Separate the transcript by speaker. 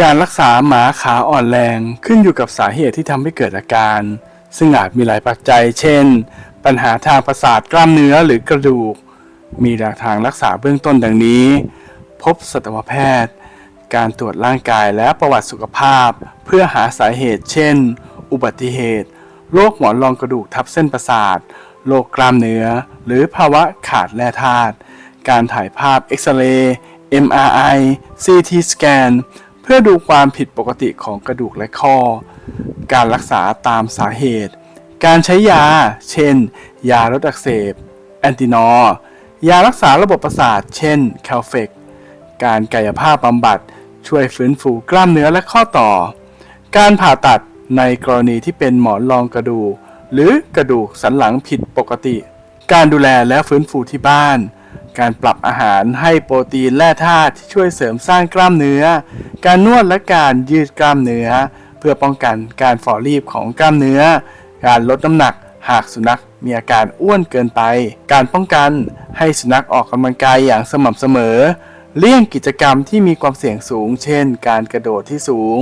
Speaker 1: การรักษาหมาขาอ่อนแรงขึ้นอยู่กับสาเหตุที่ทำให้เกิดอาการ ซึ่งอาจมีหลายปัจจัย เช่น ปัญหาทางประสาทกล้ามเนื้อหรือกระดูก มีแนวทางรักษาเบื้องต้นดังนี้ พบสัตวแพทย์ การตรวจร่างกายและประวัติสุขภาพ เพื่อหาสาเหตุ เช่น อุบัติเหตุ โรคหมอนรองกระดูกทับเส้นประสาท โรคกล้ามเนื้อ หรือภาวะขาดแร่ธาตุ การถ่ายภาพเอ็กซเรย์ MRI CT สแกน พื่อดูความผิดปกติของกระดูกและข้อ การรักษาตามสาเหตุ การใช้ยา เช่น ยาลดอักเสบ แอนตินอร์ยารักษาระบบประสาท เช่น แคลเฟก การกายภาพบำบัด ช่วยฟื้นฟูกล้ามเนื้อและข้อต่อ การผ่าตัดในกรณีที่เป็นหมอนรองกระดูก หรือกระดูกสันหลังผิดปกติ การดูแลและฟื้นฟูที่บ้าน การปรับอาหารให้โปรตีนแร่ธาตุที่ช่วยเสริมสร้างกล้ามเนื้อ การนวดและการยืดกล้ามเนื้อ เพื่อป้องกันการฝ่อรีบของกล้ามเนื้อ การลดน้ำหนักหากสุนัขมีอาการอ้วนเกินไป การป้องกันให้สุนัขออกกำลังกายอย่างสม่ำเสมอ เลี่ยงกิจกรรมที่มีความเสี่ยงสูง เช่น การกระโดดที่สูง